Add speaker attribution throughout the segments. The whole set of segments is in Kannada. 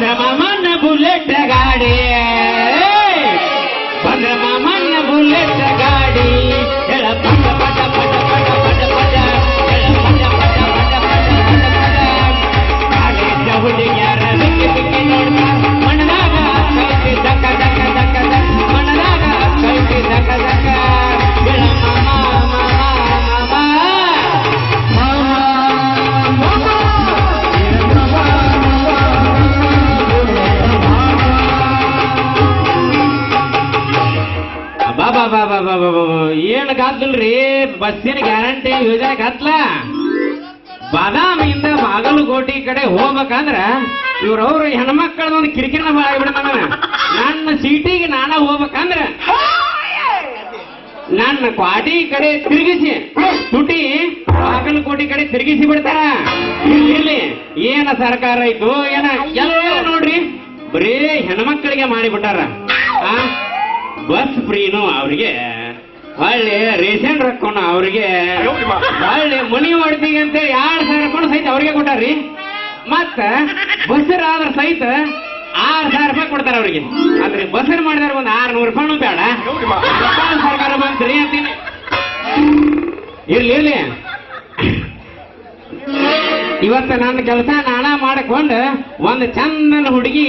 Speaker 1: ಬಂದ್ರ ಮನ ಬುಲೆಟ್ ಗಾಡಿ. ಗಾದ್ಲ್ರಿ ಬಸ್ಸಿನ ಗ್ಯಾರಂಟಿ ಯೋಜನೆ ಗತ್ಲ ಬಾದಾಮಿಯಿಂದ ಬಾಗಲಕೋಟೆ ಕಡೆ ಹೋಗ್ಬೇಕಂದ್ರ ಇವ್ರವ್ರು ಹೆಣ್ಮಕ್ಳದೊಂದು ಕಿರಿಕಿರಿನ ಮಾಡಿಬಿಡ ನನ್ನ ಸೀಟಿಗೆ ನಾನ ಹೋಗ್ಬೇಕಂದ್ರ ನನ್ನ ಕ್ವಾಟಿ ಕಡೆ ತಿರುಗಿಸಿ, ತುಟಿ ಬಾಗಲಕೋಟೆ ಕಡೆ ತಿರುಗಿಸಿ ಬಿಡ್ತಾರ. ಇಲ್ಲಿ ಏನ ಸರ್ಕಾರ ಐತು ಏನ? ಎಲ್ಲ ನೋಡ್ರಿ, ಬರೀ ಹೆಣ್ಮಕ್ಳಿಗೆ ಮಾಡಿಬಿಟ್ಟಾರ ಬಸ್ ಫ್ರೀನು ಅವ್ರಿಗೆ ಹೊಳ್ಳಿ ರೇಷನ್ ರೊಕ್ಕನು ಅವ್ರಿಗೆ. ಹೊಳ್ಳಿ ಮನಿ ಮಾಡ್ತೀವಿ ಅಂತ ಯಾರು ಸಾವಿರ ರೂಪಾಯಿ ಸಹಿತ ಅವ್ರಿಗೆ ಕೊಟ್ಟಾರ್ರಿ. ಮತ್ತ ಆದ್ರ ಸಹಿತ ಆರ್ ಸಾವಿರ ರೂಪಾಯಿ ಕೊಡ್ತಾರ ಅವ್ರಿಗೆ. ಅಂದ್ರೆ ಬಸರ್ ಮಾಡಿದಾರ ಒಂದ್ ಆರ್ನೂರು ರೂಪಾಯಿ ಬೇಡ. ಸರ್ಕಾರ ಸರ್ಕಾರ ಬಂತ್ರಿ ಅಂತೀನಿ. ಇರ್ಲಿ ಇರ್ಲಿ. ಇವತ್ತ ನನ್ನ ಕೆಲಸ ನಾಣ ಮಾಡಿಕೊಂಡು ಒಂದು ಚಂದನ ಹುಡುಗಿ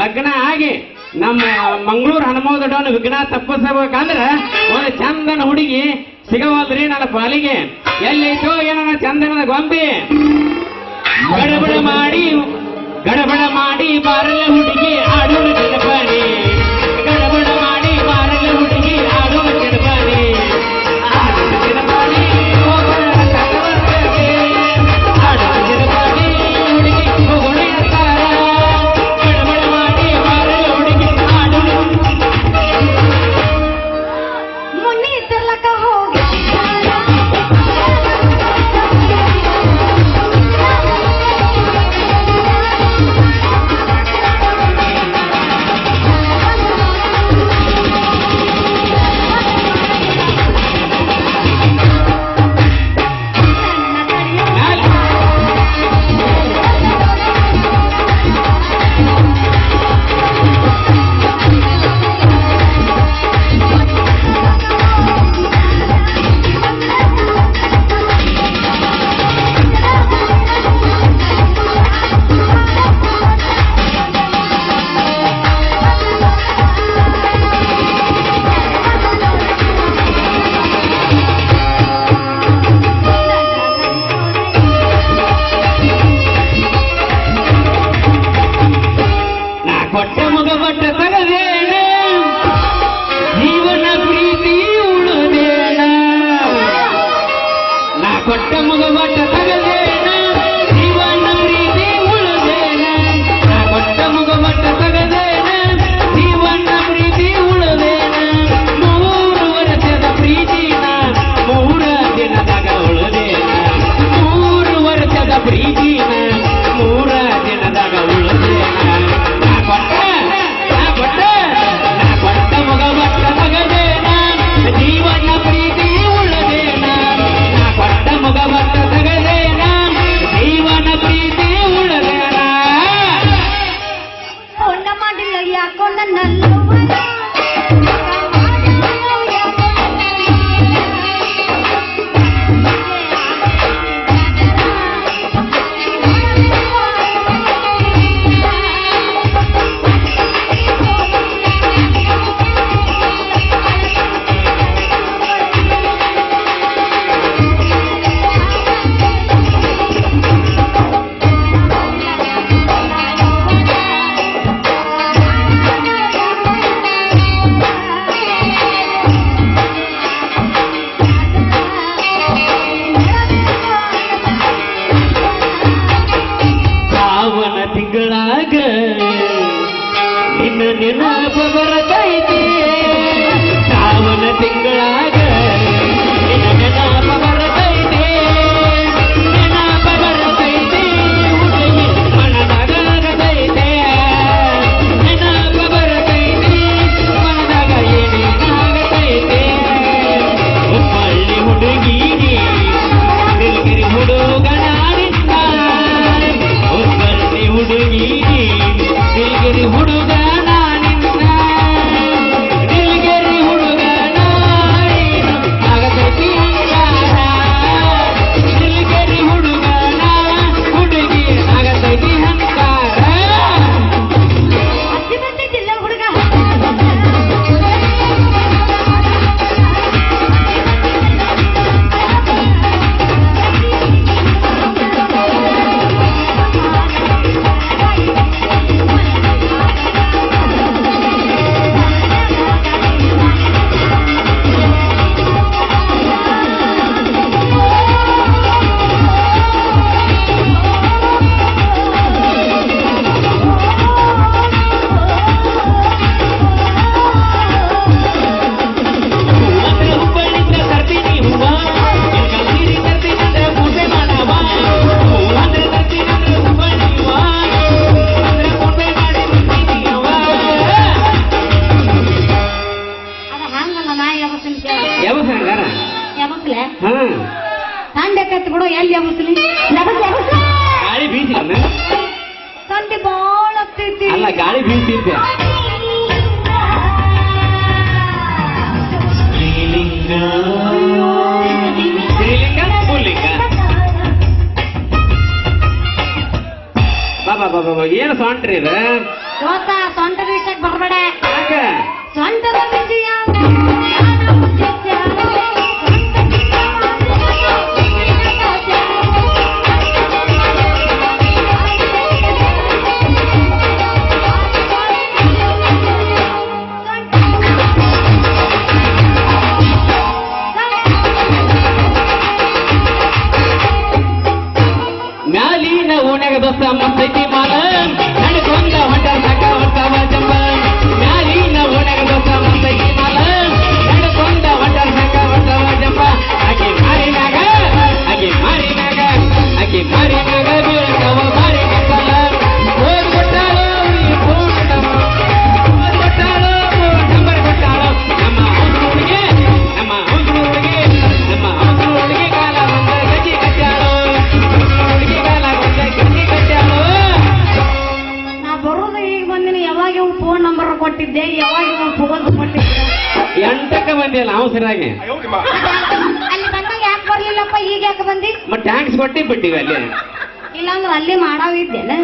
Speaker 1: ಲಗ್ನ ಆಗಿ ನಮ್ಮ ಮಂಗಳೂರು ಹನುಮೋದಡವನ್ನು ವಿಘ್ನ ತಪ್ಪಿಸಬೇಕಂದ್ರೆ ಒಂದು ಚಂದನ ಹುಡುಗಿ ಸಿಗವಲ್ರಿ ನನ್ನ ಪಾಲಿಗೆ. ಎಲ್ಲೈತೋ ಏನೋ ಚಂದನದ ಗೊಂಬೆ. ಗಡಬಡ ಮಾಡಿ ಗಡಬಡ ಮಾಡಿ ಬಾರಲ್ಲ ಹುಡುಗಿ, ಆಡೋಣ ಗಡಬಡಿ ಬಾಬಾ ಬಾಬಾ ಬಾ ಏನು ಸೊಂಟ್ರಿ ಇದು
Speaker 2: ದೋಸ್ತ ಸೊಂಟದ ವಿಷಯಕ್ಕೆ ಬರಬೇಡ
Speaker 1: ಯಾಕ
Speaker 2: ಸೊಂಟದ ವಿಷಯ
Speaker 1: ಬಂದಿಲ್ಲ
Speaker 2: ಅಲ್ಲಿ ಬಂದಾಗ ಯಾಕೆ ಬರ್ಲಿಲ್ಲಪ್ಪ? ಈಗ ಯಾಕೆ ಬಂದಿ?
Speaker 1: ಮತ್ತೆ ಟ್ಯಾಂಕ್ಸ್ ಕೊಟ್ಟಿ ಬಿಟ್ಟಿವಿ ಅಲ್ಲಿ.
Speaker 2: ಇಲ್ಲಾಂದ್ರೆ ಅಲ್ಲಿ ಮಾಡಾವಿದ್ದೇನೆ?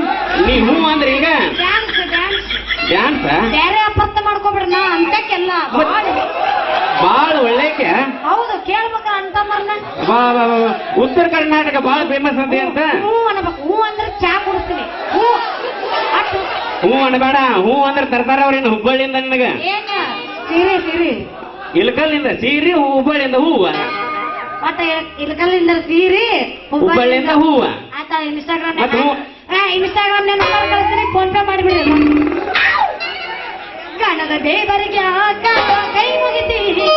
Speaker 1: ನೀ ಅಂದ್ರೆ ಈಗ?
Speaker 2: ಡ್ಯಾನ್ಸ್ ಡ್ಯಾನ್ಸ್
Speaker 1: ಡ್ಯಾನ್ಸ್
Speaker 2: ಬೇರೆ ಅಪರ್ಥ ಮಾಡ್ಕೊಬಿಡ್ರಿ ನಾ ಅಂತಕ್ಕೆಲ್ಲ.
Speaker 1: ಬಾಳ. ಒಳ್ಳೆಕೆ?
Speaker 2: ಹೌದು ಕೇಳ್ಬೇಕ ಅಂತ
Speaker 1: ಬಾ. ಉತ್ತರ ಕರ್ನಾಟಕ ಬಾಳ ಫೇಮಸ್ ಅದೇ ಅಂತ?
Speaker 2: ಹ್ಞೂ ಅನ್ಬೇಕು. ಹ್ಞೂ ಅಂದ್ರೆ ಚಾ ಕುಡಿಸ್ತೀನಿ. ಅಟ್ಟು.
Speaker 1: ಹ್ಞೂ ಅನ್ಬೇಡ. ಹ್ಞೂ ಅಂದ್ರೆ ತರ್ತಾರ ಅವ್ರೇನು ಹುಬ್ಬಳ್ಳಿಯಿಂದ ನನಗ.
Speaker 2: ಏನ? ಸೀರೆ ಸೀರೆ
Speaker 1: ಇಳಕಲ್ಲಿಂದ ಸೀರಿ ಹುಬ್ಬಳ್ಳಿಯಿಂದ ಹೂವ.
Speaker 2: ಮತ್ತೆ ಇಲ್ಕಲ್ಲಿಂದ ಸೀರಿ
Speaker 1: ಹುಬ್ಬಳ್ಳಿಯಿಂದ ಹೂವ.
Speaker 2: ಆತ ಇನ್ಸ್ಟಾಗ್ರಾಮ್. ಇನ್ಸ್ಟಾಗ್ರಾಮ್ ನಂಬರ್ ಕಳಿಸ್ತೀನಿ ಫೋನ್ ಪೇ ಮಾಡಿಬಿಡಿ ಗಣದ ದೇವರಿಗೆ ಕೈ ಮುಗಿತೀನಿ.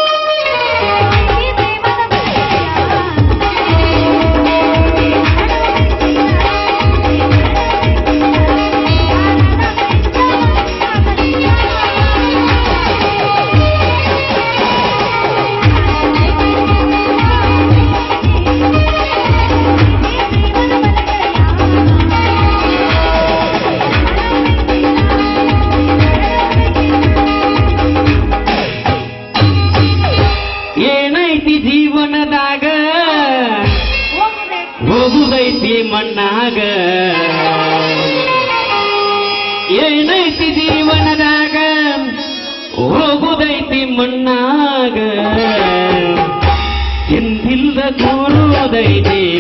Speaker 1: மண்ணாக. என்கின்ற குருதை நீ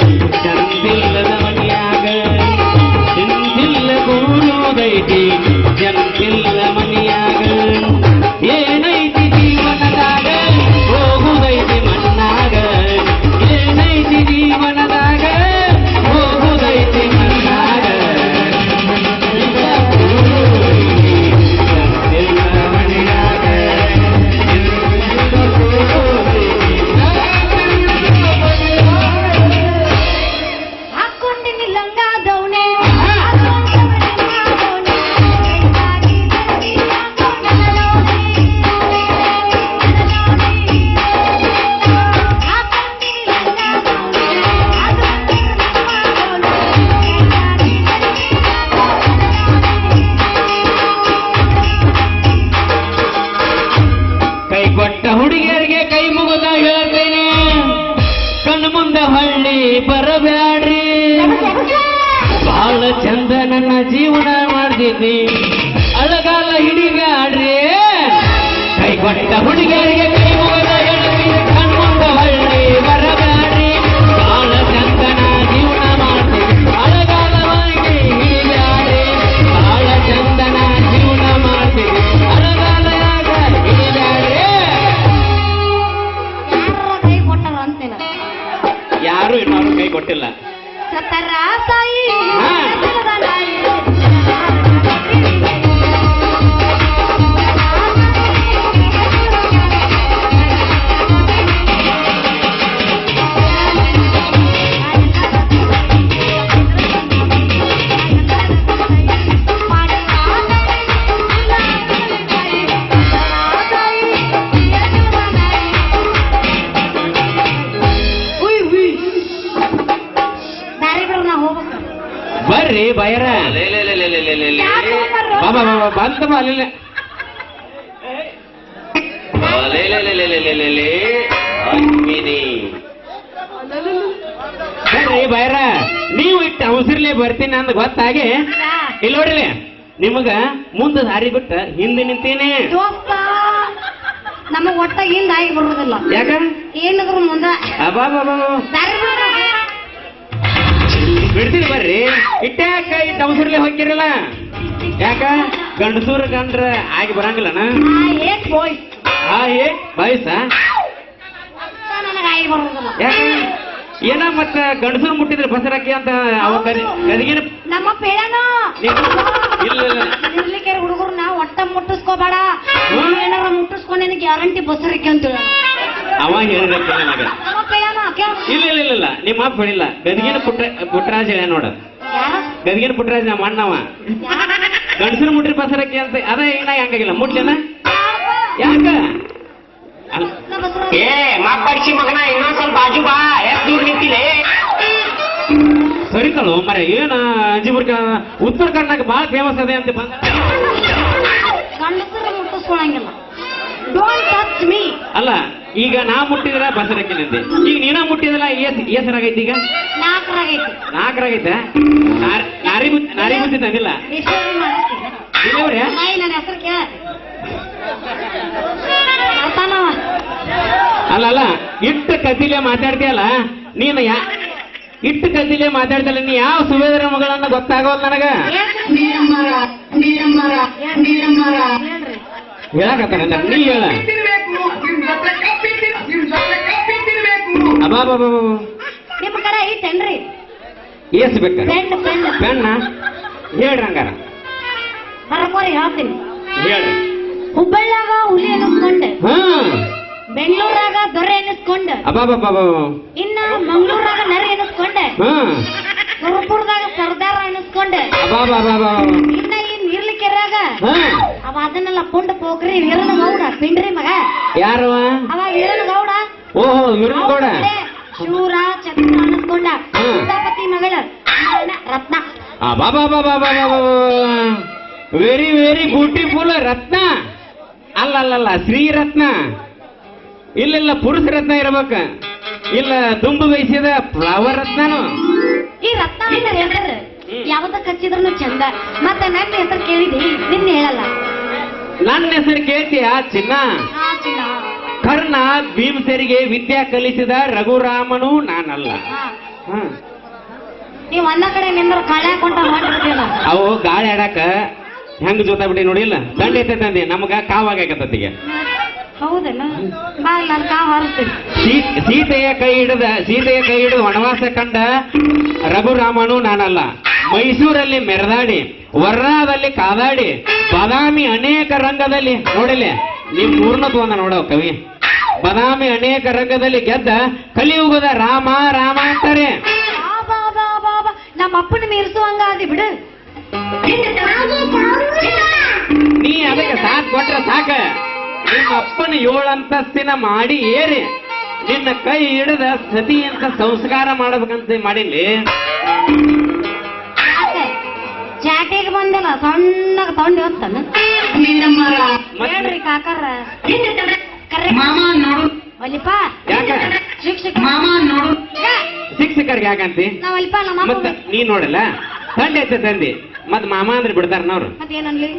Speaker 1: ನನ್ನ ಜೀವನ ಮಾಡ್ತಿದ್ದಿ ಅಳಗಾಲ ಹಿಡಿಗಾಡ್ರಿ. ಕೈ ಕೊಟ್ಟ ಹುಡುಗಿಯರಿಗೆ ಕೈ ಅರ್ಥ ಬೈರ ನೀವು ಇಟ್ಟ ಅವಸರ್ಲೆ ಬರ್ತೀನಿ ಅಂದ್ ಗೊತ್ತಾಗೆ. ಇಲ್ಲ ನೋಡ್ರಿ ನಿಮಗ ಮುಂದ ದಾರಿ ಬಿಟ್ಟ ಹಿಂದೆ ನಿಂತೀನಿ.
Speaker 2: ನಮಗ ಒಟ್ಟ ಹಿಂದ ಆಗಿ ಬರುದಿಲ್ಲ.
Speaker 1: ಯಾಕ?
Speaker 2: ಏನಾದ್ರು ಮುಂದ.
Speaker 1: ಬಿಡ್ತೀನಿ ಬರ್ರಿ. ಇಟ್ಟ ಇಟ್ಟ ಅವಸರ್ಲೆ ಹೋಗಿರಲ್ಲ. ಯಾಕ? ಗಂಡಸೂರ ಗಂಡ್ರ ಆಗಿ ಬರಂಗಿಲ್ಲನ?
Speaker 2: ಏಟ್ ಬಾಯ್ಸ್
Speaker 1: ಆ? ಏ ಬಯಸ ಏನ ಮತ್ತ ಗಂಡಸೂರು ಮುಟ್ಟಿದ್ರೆ ಬಸರಕ್ಕೆ ಅಂತ ಅವ ಕರಿ
Speaker 2: ನಮ್ಮ
Speaker 1: ಪೇಳನ ಇಲ್ಲ
Speaker 2: ಇರ್ಲಿಕ್ಕೆ ಹುಡುಗರು ನಾವು ಒಟ್ಟ ಮುಟ್ಟಿಸ್ಕೋಬೇಡ. ಏನಾರ ಮುಟ್ಟಿಸ್ಕೊಂಡು ನಿನಗೆ ಗ್ಯಾರಂಟಿ ಬಸರಿಕೆ ಅಂತ
Speaker 1: ಅವ
Speaker 2: ಕೇಳ.
Speaker 1: ಇಲ್ಲ ಇಲ್ಲ ಇಲ್ಲ ಇಲ್ಲ. ನಿಮ್ಮ ಅಪ್ಪ ಹೇಳಿಲ್ಲ. ಗದಗಿನ ಪುಟ್ಟ ಪುಟ್ಟರಾಜ ಹೇಳ ನೋಡ. ಗದಗಿನ ಪುಟ್ಟರಾಜ ನಮ್ಮ ಅಣ್ಣವ. ಗಂಡಸರು ಮುಟ್ರಿ ಪಸರ ಅಂತ ಅದೇ ಇನ್ನ ಹೆಂಗಾಗಿಲ್ಲ, ಮುಟ್ಲೇನ? ಯಾಕ?
Speaker 3: ಏ, ಮಾತಾಡ್ಸಿ ಮಗನ, ಇನ್ನೊಂದ್ ಸ್ವಲ್ಪ ಬಾಜು ಬಾ, ಎಷ್ಟು ದೂರ ನಿಂತಿಲೆ
Speaker 1: ಸರಿ ಕಳು ಮರ, ಏನ ಅಂಜಿಬುರ್ಕ, ಉತ್ತರ ಕರ್ನಾಟಕ ಬಹಳ ಫೇಮಸ್ ಅದೇ ಅಂತ ಬಂದ.
Speaker 2: ಗಂಡಸರು ಮುಟ್ಟಿಸ್ಕೊಳಂಗಿಲ್ಲ. ಡೋಂಟ್ ಟಚ್ ಮೀ
Speaker 1: ಅಲ್ಲ ಈಗ ನಾ ಮುಟ್ಟಿದ್ರ ಬಸರಕ್ಕಿನಂತೆ ಈಗ ನೀನ ಮುಟ್ಟಿದ್ರ ಏಸ್ ಏಸರಾಗೈತಿ ಈಗ?
Speaker 2: ನಾಲ್ಕರಾಗೈತಿ
Speaker 1: ನಾಲ್ಕರಾಗೈತೆ ನಾರ್- ನಾರಿ ತಂದಿಲ್ಲ. ಇಲ್ಲವ್ರೆ?
Speaker 2: ನನ್ನ ಹೆಸರು ಕೇಳ
Speaker 1: ಅಲ್ಲ ಅಲ್ಲ ಇಟ್ಟು ಕದಿಲೆ ಮಾತಾಡ್ತೀಯಲ್ಲ ನೀನು ಯಾ ಇಟ್ಟು ಕದಿಲೆ ಮಾತಾಡ್ತಲ್ಲ ನೀ ಯಾವ ಸುವೇದರ ಮಗಳನ್ನ ಗೊತ್ತಾಗೋಲ್ಲ ನನಗ? ಹೇಳಕತ್ತಾನ ನೀ ಹೇಳ ಅಬಾಬಾಬಾ
Speaker 2: ನಿಮ್ಮ ಕಡೆ ಐತೇನ್ರಿ
Speaker 1: ಏಸ್ ಬೇಕ? ಕಣ್ಣ ಹೇಳ್ರಿ ಹಂಗಾರ.
Speaker 2: ಬರಕೋರಿ ಹೇಳ್ತೀನಿ.
Speaker 1: ಹೇಳ್ರಿ.
Speaker 2: ಹುಬ್ಬಳ್ಳಿಯಾಗ ಹುಲಿ ಎನಿಸ್ಕೊಂಡೆ
Speaker 1: ಹಾ.
Speaker 2: ಬೆಂಗಳೂರಾಗ ದೊರೆ ಎನಿಸ್ಕೊಂಡೆ
Speaker 1: ಅಬಾಬಾಬಾಬಾ
Speaker 2: ಇನ್ನ ಮಂಗಳೂರಾಗ ನರ ಎನಿಸ್ಕೊಂಡೆ
Speaker 1: ಹಾ.
Speaker 2: ಸುರಪುರದಾಗ ಸರ್ದಾರ
Speaker 1: ಅನಿಸ್ಕೊಂಡೆ
Speaker 2: ಇನ್ನ ಈ ನೀರ್ಲಿಕೆರ್ಯಾಗ
Speaker 1: ಹಾ.
Speaker 2: ಅವ ಅದನ್ನೆಲ್ಲ ಪುಂಡ ಪೋಕ್ರಿ ವೀರನ ಗೌಡ ಪಿಂಡ್ರಿ ಮಗ.
Speaker 1: ಯಾರು
Speaker 2: ಅವ ವೀರನ ಗೌಡ.
Speaker 1: ಓಹೋ ವಿರುಣ್ ಗೌಡ.
Speaker 2: ಶೂರ ಚಂದ್ರ
Speaker 1: ಅನಿಸ್ಕೊಂಡ.
Speaker 2: ಸೀತಾಪತಿ ಮಗಳ
Speaker 1: Ratna. Very very beautiful Ratna. ಅಲ್ಲ ಅಲ್ಲಲ್ಲ ಅಲ್ಲ ಶ್ರೀರತ್ನ. ಇಲ್ಲ ಇಲ್ಲ ಪುರುಷ ರತ್ನ ಇರ್ಬೇಕ. ಇಲ್ಲ ದುಂಬು ಬಯಸಿದ ಫ್ಲವರ್ ರತ್ನನು.
Speaker 2: ಈ ರಕ್ತ ಅಂತ
Speaker 1: ಹೇಳಿದ್ರೆ
Speaker 2: ಯಾವತ್ತ ಕಚ್ಚಿದ್ರು ಚಂದ. ಮತ್ತೆ ನನ್ನ ಹೆಸರು ಕೇಳಿದಿ ನಿನ್ನ ಹೇಳಲ್ಲ.
Speaker 1: ನನ್ನ ಹೆಸರು ಕೇಳ್ತೀಯ ಚಿನ್ನ? ಕರ್ಣ ಭೀಮಸರಿಗೆ ವಿದ್ಯಾ ಕಲಿಸಿದ ರಘುರಾಮನು ನಾನಲ್ಲ.
Speaker 2: ನೀವು ಒಂದ ಕಡೆ ನಿಂದ್ರ ಕಾಳೆ ಹಾಕೊಂಡ
Speaker 1: ಅವು ಗಾಳಿ ಆಡಾಕ ಹೆಂಗ್ ಜೊತೆ ಬಿಡಿ ನೋಡಿಲ್ಲ? ದಂಡ ಐತಂದಿ ನಮಗ ಕಾವಾಗತ್ತೀಗ
Speaker 2: ಬಾ ನಾನು ಕಾವ್ ಹಾರಿಸ್ತೀನಿ
Speaker 1: ಸೀತೆಯ ಕೈ ಹಿಡಿದ ಸೀತೆಯ ಕೈ ಹಿಡಿದು ವನವಾಸ ಕಂಡ ರಘುರಾಮನು ನಾನಲ್ಲ. ಮೈಸೂರಲ್ಲಿ ಮೆರೆದಾಡಿ ವರ್ರಾದಲ್ಲಿ ಕಾದಾಡಿ ಬದಾಮಿ ಅನೇಕ ರಂಗದಲ್ಲಿ ನೋಡಿಲೆ ನಿಮ್ ಮೂರ್ನ ಒಂದ ನೋಡವ್ ಕವಿ. ಬದಾಮಿ ಅನೇಕ ರಂಗದಲ್ಲಿ ಗೆದ್ದ ಕಲಿಯುಗದ ರಾಮ ರಾಮ ಅಂತಾರೆ.
Speaker 2: ನಮ್ಮ ಅಪ್ಪನ ಮೀರಿಸುವಂಗ ಅದಿ ಬಿಡು.
Speaker 1: ನೀ ಅದಕ್ಕೆ ಸಾಕ್ ಕೊಟ್ರ ಸಾಕ. ನಿಮ್ಮ ಅಪ್ಪನ ಏಳು ಅಂತಸ್ತಿನ ಮಾಡಿ ಏರಿ ನಿನ್ನ ಕೈ ಹಿಡಿದ ಸತಿ ಅಂತ ಸಂಸ್ಕಾರ ಮಾಡಬೇಕಂತ ಮಾಡಿಲ್ಲಿ.
Speaker 2: ಯಾಕೆ ಚಾಟಿಗೆ ಬಂದಿಲ್ಲ ಸಣ್ಣ ತಗೊಂಡು ಹೋಗ್ತಾನ. ಹೇಳ್ರಿ ಕಾಕರ.
Speaker 4: ಮಾಮ ನೋಡು.
Speaker 2: ಒಲಿಪ
Speaker 1: ಯಾಕ?
Speaker 2: ಶಿಕ್ಷಕ.
Speaker 4: ಮಾಮ ನೋಡು.
Speaker 1: ಶಿಕ್ಷಕರಿಗೆ ಯಾಕಂತಿ?
Speaker 2: ನಾವು ಒಲಿಪ ನಮ್ಮ
Speaker 1: ಮತ್ತ ನೀ ನೋಡಲ್ಲ? ತಂದೆ ಐತೆ ತಂದಿ. ಮತ್ ಮಾಮ ಅಂದ್ರೆ ಬಿಡ್ತಾರ ನೋಡ್ರಿ
Speaker 2: ಮತ್ತೇನನ್ಲಿ?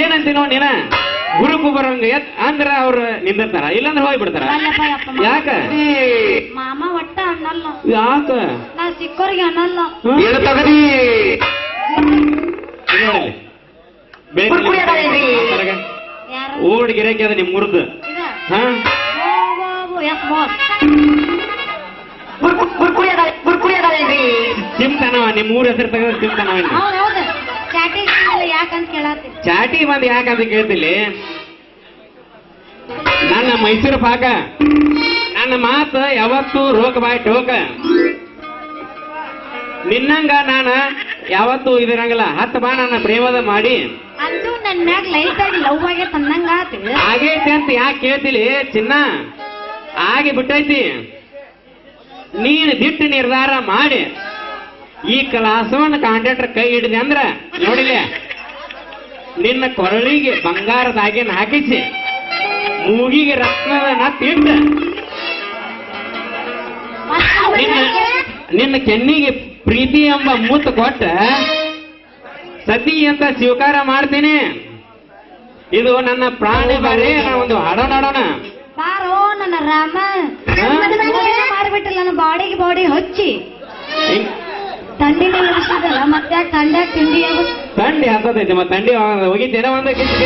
Speaker 1: ಏನಂತಿ ನೋಡ್ ನೀನ? ಗುರುಕು ಬರಂಗ ಬರೋಂಗ ಅಂದ್ರ ಅವ್ರು ನಿಂದಿರ್ತಾರ. ಇಲ್ಲಾಂದ್ರೆ ಹೋಗಿ ಬಿಡ್ತಾರ ಯಾಕ?
Speaker 2: ಮಾಮ ಒಟ್ಟ ಅನ್ನಲ್ಲ.
Speaker 1: ಯಾಕ?
Speaker 2: ನಾ ಸಿಕ್ಕೋರ್ಗೆ ಅನ್ನಲ್ಲ.
Speaker 3: ತಗದಿ.
Speaker 1: ಓಡ್ ಗಿರಾಕಿ ಅದ ನಿಮ್ ಮುರ್ದು ಚಿಮ್ತಾನವ ನಿಮ್ ಊರ ಹೆಸರು ತಗೋ ಚಿಮ್ತಾನವ ಚಾಟಿ ಬಂದ್ ಯಾಕಂತ ಕೇಳ್ತಿಲ್ಲಿ? ನನ್ನ ಮೈಸೂರು ಪಾಕ. ನನ್ನ ಮಾತು ಯಾವತ್ತು ರೋಕ ಬಾಯ್ ಟೋಕ. ನಿನ್ನಂಗ ನಾನ ಯಾವತ್ತು ಇದಿರಂಗಿಲ್ಲ. ಹತ್ತು ಬಾ ನನ್ನ ಪ್ರೇಮದ ಮಾಡಿ.
Speaker 2: ಆಗೈತಿ ನನ್ ಮ್ಯಾಗ ಲೈಟ್ ಆಗಿ ಲವ್ ಆಗಿ ತಂದಂಗ ಆತು.
Speaker 1: ಆಗೈತೆ ಅಂತ ಯಾಕೆ ಕೇಳ್ತಿಲಿ ಚಿನ್ನ? ಆಗಿ ಬಿಟ್ಟೈತಿ. ನೀನು ದಿಟ್ಟು ನಿರ್ಧಾರ ಮಾಡಿ.
Speaker 5: ಈ ಕಲಾಸವನ್ನ ಕಾಂಟ್ರಾಕ್ಟರ್ ಕೈ ಹಿಡಿದೆ ಅಂದ್ರ ನೋಡಿಲೆ ನಿನ್ನ ಕೊರಳಿಗೆ ಬಂಗಾರದಾಗೇನ ಹಾಕಿಸಿ ಮೂಗಿಗೆ ರತ್ನದ ನಾ ನಿನ್ನ ನಿನ್ನ ಕೆನ್ನಿಗೆ ಪ್ರೀತಿ ಎಂಬ ಮುತ್ತು ಕೊಟ್ಟ ಸತಿ ಅಂತ ಸ್ವೀಕಾರ ಮಾಡ್ತೀನಿ. ಇದು ನನ್ನ ಪ್ರಾಣಿ ಬಾರಿ ನಾ ಒಂದು ಹಾಡೋಣ
Speaker 2: ಬಾರೋ ನನ್ನ ರಾಮ? ಮಾಡಿಬಿಟ್ಟಿಲ್ಲ ನನ್ನ ಬಾಡಿಗೆ ಬಾಡಿ ಹಚ್ಚಿ. ತಂಡಿನ ಇಳಿಸಿದಲ್ಲ ಮತ್ತೆ ತಂಡ ತಿಂಡಿ ಆಗುತ್ತೆ
Speaker 5: ಥಂಡಿ ಹತ್ತದೈತೆ ಮತ್ತೆ ಥಂಡಿ ಹೋಗಿದ್ದೇನೆ ಒಂದು ಕಿಚ್ಚು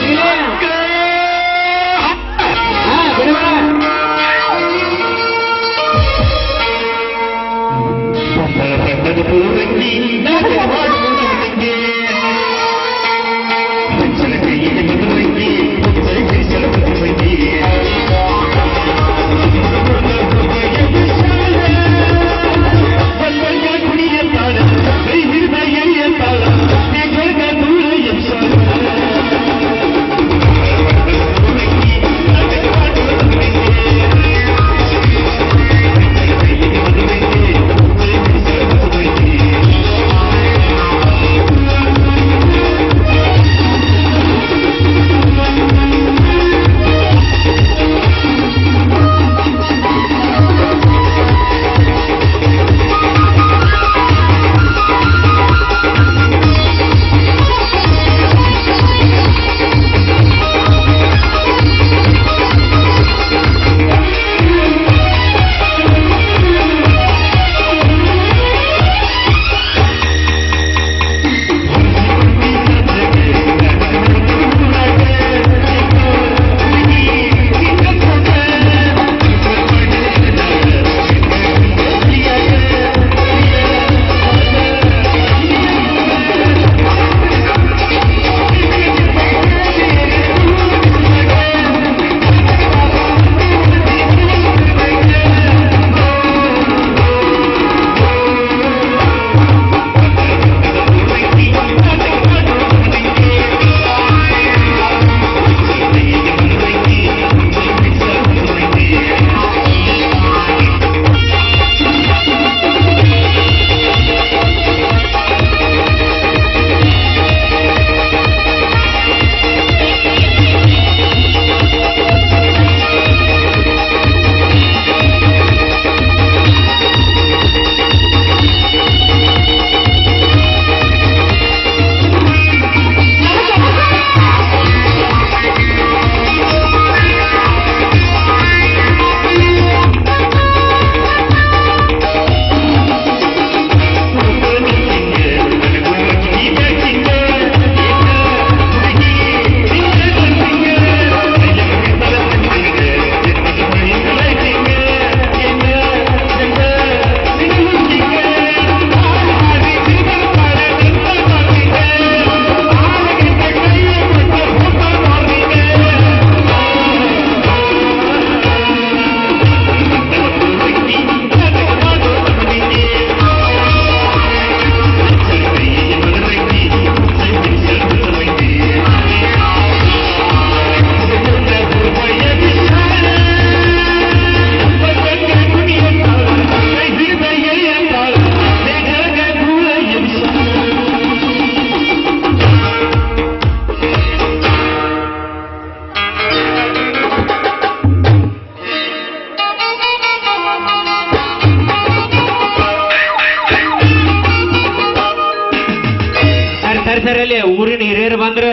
Speaker 5: ಕಿರಿಕಿರಿ ಹಾ ಬಿಡಬೇಡ ಸರಿ ಸರಿ ಸರಿ ಊರಿನ ಹಿರಿಯರು ಬಂದ್ರ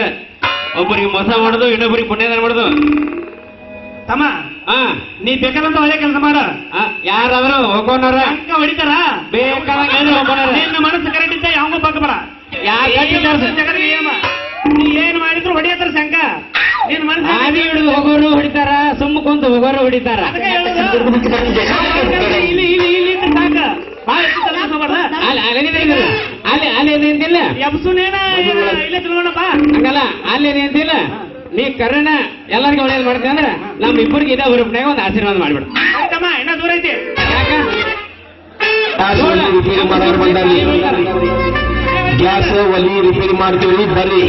Speaker 5: ಒಬ್ಬರಿಗೆ ಮೋಸ ಮಾಡುದು ಇನ್ನೊಬ್ಬರಿಗೆ ಪುಣ್ಯದಾನ ಮಾಡುದು.
Speaker 4: ತಮ್ಮ
Speaker 5: ಹಾ.
Speaker 4: ನೀ ಬೇಕಾದಂತ ಒಳ್ಳೆ ಕೆಲಸ ಮಾಡ.
Speaker 5: ಯಾರಾದ್ರೂ ಹೋಗೋಣರ
Speaker 4: ಅಂಕ ಹೊಡಿತಾರ?
Speaker 5: ಬೇಕಾದಂಗ ಏನು ಹೋಗೋಣರ
Speaker 4: ನಿನ್ನ ಮನಸ್ಸು ಕರೆಕ್ಟ್ ಇದ್ದ ಯಾವಾಗ ಬಾಕಬೇಡ
Speaker 5: ಯಾ ಗಟ್ಟಿ ಕೆಲ್ಸ?
Speaker 4: ನೀ ಏನ್ ಮಾಡಿದ್ರು ಹೊಡಿಯತ್ತಾರ ಶಂಕ ನಿನ್ ಮನಸ್ಸು
Speaker 5: ಹಾದಿ ಹಿಡಿದು ಹೋಗೋರು ಹೊಡಿತಾರ? ಸುಮ್ಮ ಕುಂತು ಹೋಗೋರು ಹೊಡಿತಾರ?
Speaker 4: ಇಲ್ಲಿ ಇಲ್ಲಿ ಇಲ್ಲಿ ಸಾಕ. ಬಾಳ?
Speaker 5: ಅಲ್ಲಿ? ಅಲ್ಲಿ ಅಲ್ಲಿ ನಿಂತಿಲ್ಲ
Speaker 4: ಎಬ್ಸುನೇನ ಇಲ್ಲೇ ತಿಳ್ಕೊಂಡಪ್ಪ.
Speaker 5: ಹಂಗಲ್ಲ ಅಲ್ಲಿ ನಿಂತಿಲ್ಲ ನೀ ಕರ್ಣ ಎಲ್ಲರಿಗೂ ಒಳ್ಳೇದು ಮಾಡ್ತೀನಿ ಅಂದ್ರೆ ನಮ್ಮ ಇಬ್ಬರಿಗೆ ಇದೇ ಹುರುಪ್ನಾಗ ಒಂದು ಆಶೀರ್ವಾದ ಮಾಡ್ಬಿಡು.
Speaker 4: ಆಯ್ತಮ್ಮ ಇನ್ನ ದೂರ ಐತಿ.
Speaker 5: ಯಾಕ?
Speaker 1: ಗ್ಯಾಸ್ ಒಲಿ ರಿಪೇರಿ ಮಾಡ್ತೀವಿ ಬರ್ರಿ.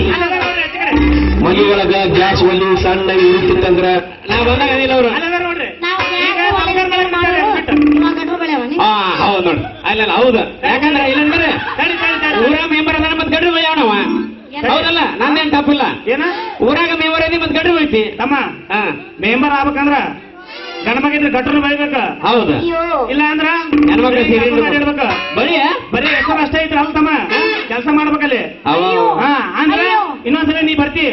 Speaker 1: ಒಳಗ ಗ್ಯಾಸ್ ಒಲಿ ಸಣ್ಣ ಇರುತ್ತಿತ್ತಂದ್ರ
Speaker 5: ನಾವು ಬಂದಾಗ ಅದಿಲ್ಲ ಅವ್ರು? ಹಾ ಹೌದು ನೋಡಿ ಅಲ್ಲ ಹೌದು. ಯಾಕಂದ್ರೆ ಇಲ್ಲಂದ್ರೆ
Speaker 1: ಊರಾಗ ಮೆಂಬರ್ ಅದಾನ ಮತ್ ಗಡ್ರಿ ಬೈಯವನವ ಹೌದಲ್ಲ ನಂದೇನ್ ತಪ್ಪಿಲ್ಲ.
Speaker 4: ಏನ?
Speaker 1: ಊರಾಗ ಮೆಂಬರ್ ಅದಿ ಮತ್ ಗಡ್ರಿ ಬೈತಿ
Speaker 4: ತಮ್ಮ
Speaker 1: ಹಾ.
Speaker 4: ಮೆಂಬರ್ ಆಗ್ಬೇಕಂದ್ರ ಗಂಡ ಮಗ ಇದ್ರೆ ಗಟ್ರು ಬೈಬೇಕ?
Speaker 1: ಹೌದು.
Speaker 4: ಇಲ್ಲ ಅಂದ್ರ
Speaker 1: ಹೆಣ್ಮಕ್ಳು ಬರೀ
Speaker 4: ಬರೀ ಹೆಸರು ಅಷ್ಟೇ ಐತ್ರ ಅಲ್ಲ ತಮ್ಮ. ಕೆಲಸ ಮಾಡ್ಬೇಕಲ್ಲಿ ಹಾ. ಅಂದ್ರ. ಇನ್ನೊಂದ್ಸಲ ನೀ ಬರ್ತಿ.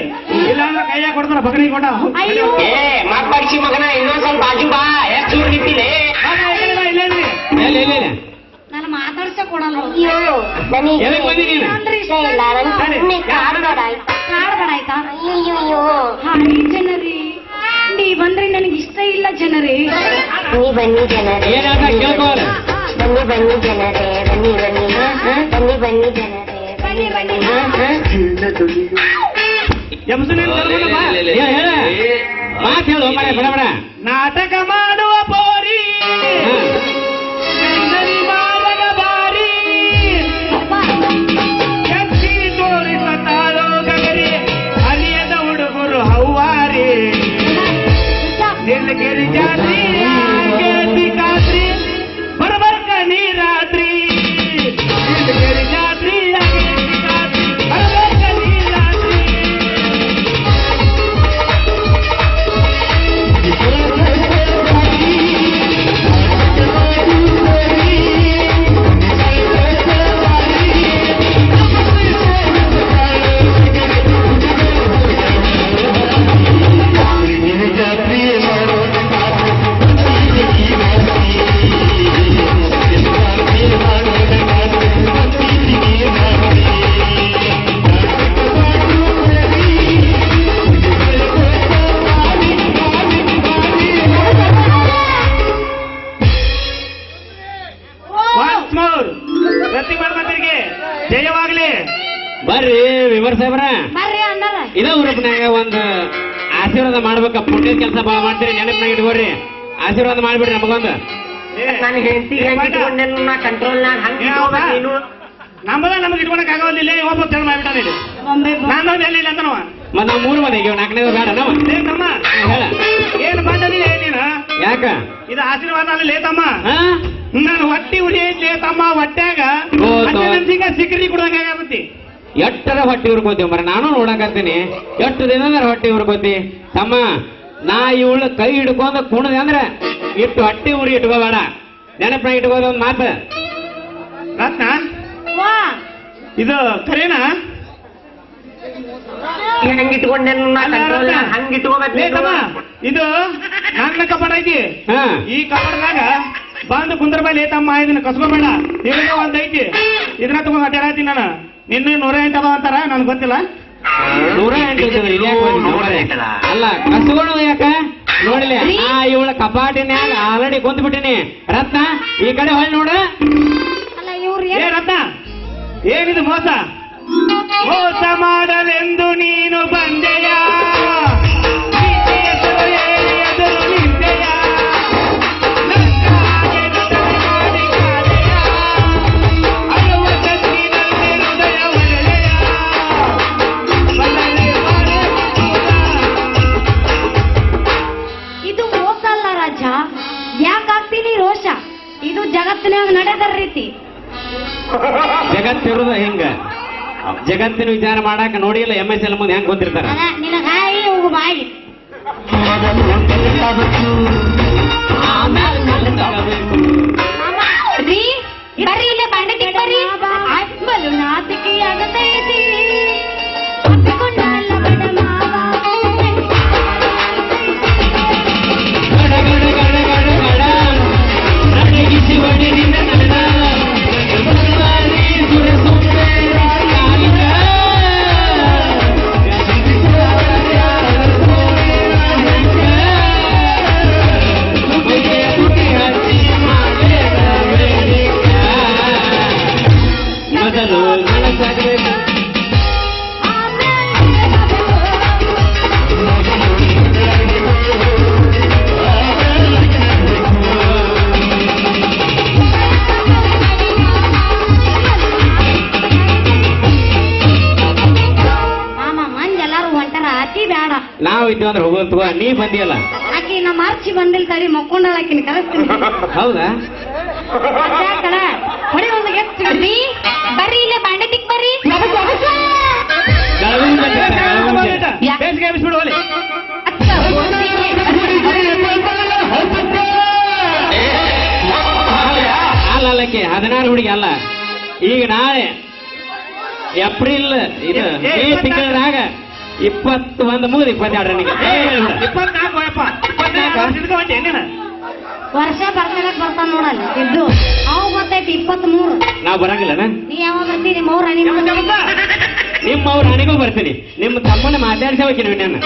Speaker 4: ಇಲ್ಲ ಅಂದ್ರ ಕೈಯಾಗ ಕೊಡ್ತಾರ ಬಕರಿ ಕೊಟ್ಟ.
Speaker 2: ಅಯ್ಯೋ.
Speaker 3: ಏ ಮಾತಾಡ್ಸಿ ಮಗನ ಇನ್ನೊಂದ್ಸಲ ಬಾಜು ಬಾ. ಎಷ್ಟು
Speaker 4: ಇಲ್ಲ
Speaker 1: ಇಲ್ಲ ಇಲ್ಲ.
Speaker 2: ಕೊಡಲ್ಲ
Speaker 6: ಅಯ್ಯೋ ನನಗೆ
Speaker 1: ಎದಕ್ ಬಂದಿ ನೀನು
Speaker 2: ಅಂದ್ರೆ
Speaker 6: ಇಷ್ಟ ಇಲ್ಲ ನನ್ ಸುಮ್ಮನೆ ಕಾಡ್ಬೇಡ ಆಯ್ತಾ
Speaker 2: ಕಾಡ್ಬೇಡ ಆಯ್ತಾ
Speaker 6: ಅಯ್ಯೋ
Speaker 2: ಹಾರಿ ಜನರಿ ನೀ ಬಂದ್ರೆ ನನಗೆ ಇಷ್ಟ ಇಲ್ಲ ಜನರಿ
Speaker 6: ನೀ ಬನ್ನಿ ಜನರೇ
Speaker 1: ಏನ್ ಹೇಳ್ತಾ ಕೇಳ್ಕೋಲ್ಲ
Speaker 6: ಬನ್ನಿ ಬನ್ನಿ ಜನರೇ ಬನ್ನಿ ಬನ್ನಿ ಬನ್ನಿ ಬನ್ನಿ ಜನರೇ
Speaker 2: ಬನ್ನಿ ಬನ್ನಿ
Speaker 4: ಎಬ್ಸುನೇನ್ ಕರ್ಕೊಂಡ ಬಾ.
Speaker 1: ಏ, ಹೇಳ ಮಾತ್ ಹೇಳು ಮರ ಬಡ ಬಡ
Speaker 4: ನಾಟಕ ಮಾಡುವ
Speaker 1: ಆಶೀರ್ವಾದ ಮಾಡ್ಬೇಕ. ಪುಣ್ಯದ ಕೆಲಸ ಬಾ ಮಾಡ್ತೀರಿ ನೆನಪಿನಾಗ ಇಟ್ಕೋರಿ ಆಶೀರ್ವಾದ ಮಾಡ್ಬಿಡ್ರಿ ನಮಗೊಂದು.
Speaker 3: ನನ್ನ ಹೆಂಡತಿ ಹೆಂಗ್ ಇಟ್ಕೊಂಡೇನು ನಾ ಕಂಟ್ರೋಲ್ ನಾಗ ಹಂಗ ನೀನು?
Speaker 4: ನಮ್ಮದ ನಮಗೆ ಇಟ್ಕೊಳಕ್ ಆಗೋದಿಲ್ಲ ಒಬ್ಬ ಮಾಡ್ಬಿಟ್ಟಾನ ಇಲ್ಲಿ ನಾನು. ಅಂತ ನಾವು
Speaker 1: ಮೂರು ನಾಲ್ಕನೇದು ಬೇಡ ನಾವು.
Speaker 4: ತಮ್ಮ.
Speaker 1: ಹೇಳ.
Speaker 4: ಏನ್ ನೀನು
Speaker 1: ಯಾಕ?
Speaker 4: ಇದು ಆಶೀರ್ವಾದ ಅಲ್ಲ ಲೇ ತಮ್ಮ ನಾನು ಹೊಟ್ಟಿ ಉರಿ ಐತ್ಲೇ ತಮ್ಮ ಸಿಕ್ರಿ ಕುಡ್ದಂಗ ಆಗತ್ತಿ
Speaker 1: ಎಟ್ಟರ ಹೊಟ್ಟೆ ಉರ್ಕೋತೀವಿ ಮರ? ನಾನು ನೋಡಕತ್ತೀನಿ. ಎಷ್ಟು ದಿನದ ಹೊಟ್ಟೆ ಉರ್ಕೋತಿ? ತಮ್ಮ ನಾ ಇವಳು ಕೈ ಹಿಡ್ಕೊಂಡ ಕುಣದ ಅಂದ್ರೆ ಇಟ್ಟು ಹೊಟ್ಟೆ ಉರಿ ಇಟ್ಕೋಬೇಡ. ನೆನಪಿನಾಗ ಇಟ್ಕೋದ ಒಂದು ಮಾತು.
Speaker 4: ರತ್ನ? ಇದು ಖರೇನಾ
Speaker 3: ಹೆಂಗ್ ಇಟ್ಕೊಂಡೇನು ನಾ ಕಂಟ್ರೋಲ್
Speaker 4: ರತ್ನ.
Speaker 3: ಹಂಗ ಇಟ್ಕೋಬೇಕು
Speaker 4: ತಮ್ಮ ಇದು ನನ್ನ ಕಪಾಟ ಐತಿ.
Speaker 1: ಹಾ.
Speaker 4: ಈ ಕಪಾಟದಾಗ ಬಂದು ಕುಂದ್ರ ಮೇಲೆ ತಮ್ಮ ಇದನ್ನ ಕಸ್ಕೋಬೇಡ. ಇವಾಗ ಒಂದ್ ಐತಿ. ಇದನ್ನ ತಗೊಂಡ್ ಅಡ್ಡಾಡತಿ ನಾನು. ನಿನ್ನ ನೂರ ಎಂಟು ಅದಾವ ಅಂತಾರ? ನನ್ಗೆ ಗೊತ್ತಿಲ್ಲ.
Speaker 1: ನೂರ ಎಂಟು ಅಲ್ಲ ಕಸ್ಕೊಳ್ಳೋದು ಯಾಕ? ನೋಡಿಲ್ಲ ನಾ ಇವಳ ಕಪಾಟಿನ್ಯಾಗ ಆಲ್ರೆಡಿ ಕುಂತ ಬಿಟ್ಟಿನಿ ರತ್ನ ಈ ಕಡೆ ಹೊಳ್ ನೋಡ.
Speaker 2: ಅಲ್ಲ ಇವ್ರು
Speaker 4: ಏ
Speaker 2: ಏನ್
Speaker 4: ರತ್ನ ಏನಿದು ಮೋಸ? ಮೋಸ ಮಾಡಲೆಂದು ನೀನು ಬಂದೆಯ?
Speaker 1: ಜಗತ್ತಿನ ವಿಚಾರ ಮಾಡಾಕ ನೋಡಿಲ್ಲ ಎಂ ಎಸ್ ಎಲ್ ಮುಂದೆ ಹೆಂಗ್ ಗೊತ್ತಿರ್ತಾರ
Speaker 2: ಅದ
Speaker 1: ನೀ ಬಂದಿಯಲ್ಲ?
Speaker 2: ಆಕಿ ನಮ್ಮ ಮಾರ್ಚಿ ಬಂದಿಲ್ ತಡಿ ಮಕ್ಕೊಂಡಳ ಆಕಿನ ಕರೆಸ್ತೀನಿ.
Speaker 1: ಹೌದಾ?
Speaker 2: ಕಡ ಹೊಡಿ ಒಂದು ಗೆಸ್ಟ್ ಬರ್ರಿ ಇಲ್ಲೇ ಬರ್ರಿ.
Speaker 4: ಅಲ್ಲಿ
Speaker 2: ಅಕ್ಕ, ಗೋಸಿಗೆ.
Speaker 1: ಅಲ್ಲ ಅಲ್ಲಕ್ಕೆ ಹದಿನಾರು ಹುಡುಗಿ ಅಲ್ಲ. ಈಗ ನಾಳೆ ಏಪ್ರಿಲ್ ಇದು ಮೇ ತಿಂಗಳಾಗ ಇಪ್ಪತ್ತು ಒಂದು ಮುಗಿದು ಇಪ್ಪತ್ತೆರಡು ನನಗೆ
Speaker 4: ಇಪ್ಪತ್ನಾಲ್ಕು ಯಪ್ಪ ಇಪ್ಪತ್ನಾಲ್ಕು. ವರ್ಷ ಇಟ್ಕೊಂಡೆ ನೀನು?
Speaker 2: ವರ್ಷ ಬರ್ತಾಗಕ್ ಬರ್ತಾನ ನೋಡಲ್ಲ. ಇದ್ದು. ಅವ್ ಗೊತ್ತೈತಿ ಇಪ್ಪತ್ತ್ ಮೂರು
Speaker 1: ನಾವು ಬರಂಗಿಲ್ಲನ?
Speaker 2: ನೀ ಯಾವಾಗ ಬರ್ತೀನಿ ನಿಮ್ಮ ಅವ್ರ
Speaker 4: ಯಪ್ಪ,
Speaker 1: ನಿಮ್ಮ ಅವ್ರ ನನಗೂ ಬರ್ತೀನಿ. ನಿಮ್ಮ ತಮ್ಮನ ಮಾತಾಡ್ಸಿ ಹೋಗ್ತೀನಿ ನಾನು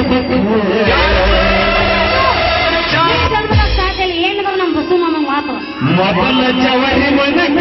Speaker 2: ಸಾಧ್ಯ
Speaker 5: ಮೊದಲ ಜವರಿ ಮನಕ